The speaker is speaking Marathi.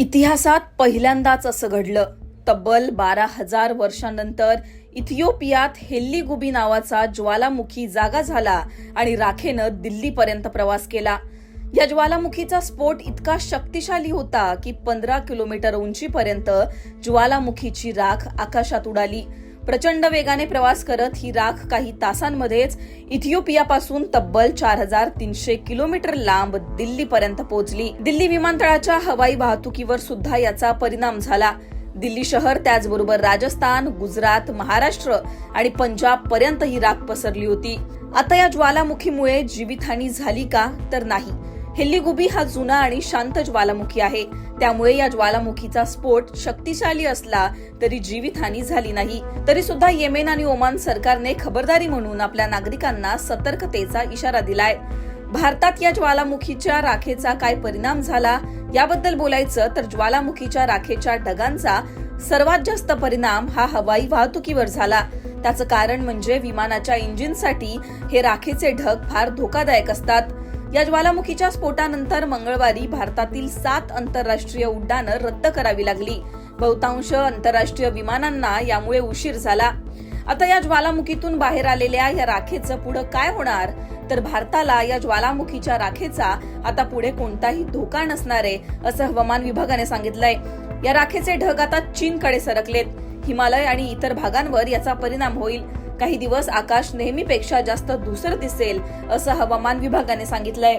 इतिहासात पहिल्यांदाच असं घडलं. तब्बल बारा हजार वर्षांनंतर इथिओपियात हेल्लीगुबी नावाचा ज्वालामुखी जागा झाला आणि राखेनं दिल्लीपर्यंत प्रवास केला. या ज्वालामुखीचा स्फोट इतका शक्तिशाली होता की पंधरा किलोमीटर उंचीपर्यंत ज्वालामुखीची राख आकाशात उडाली. प्रचंड वेगाने प्रवास करत ही राख काही तासांमध्येच इथिओपियापासून तब्बल चार हजार तीनशे किलोमीटर लांब दिल्लीपर्यंत पोहोचली. दिल्ली विमानतळाच्या हवाई वाहतुकीवर सुद्धा याचा परिणाम झाला. दिल्ली शहर त्याचबरोबर राजस्थान गुजरात महाराष्ट्र आणि पंजाब पर्यंत ही राख पसरली होती. आता या ज्वालामुखीमुळे जीवितहानी झाली का? तर नाही. हेल्लीगुबी हा जुना आणि शांत ज्वालामुखी आहे. त्यामुळे या ज्वालामुखीचा स्फोट शक्तिशाली असला तरी जीवितहानी झाली नाही. तरी सुद्धा येमेन आणि ओमान सरकारने खबरदारी म्हणून आपल्या नागरिकांना सतर्कतेचा इशारा दिलाय. भारतात या ज्वालामुखीच्या राखेचा काय परिणाम झाला याबद्दल बोलायचं तर ज्वालामुखीच्या राखेच्या ढगांचा सर्वात जास्त परिणाम हा हवाई वाहतुकीवर झाला. त्याचं कारण म्हणजे विमानाच्या इंजिनसाठी हे राखेचे ढग फार धोकादायक असतात. या ज्वालामुखीच्या स्फोटानंतर मंगळवारी भारतातील सात आंतरराष्ट्रीय उड्डाणं रद्द करावी लागली. बहुतांश आंतरराष्ट्रीय विमानांना यामुळे उशीर झाला. आता या ज्वालामुखीतून बाहेर आलेल्या या राखेचं पुढे काय होणार? तर भारताला या ज्वालामुखीच्या राखेचा आता पुढे कोणताही धोका नसणार आहे असं हवामान विभागाने सांगितलंय. या राखेचे ढग आता चीनकडे सरकलेत. हिमालय आणि इतर भागांवर याचा परिणाम होईल. काही दिवस आकाश नेहमीपेक्षा जास्त धुसर दिसेल असं हवामान विभागाने सांगितलंय.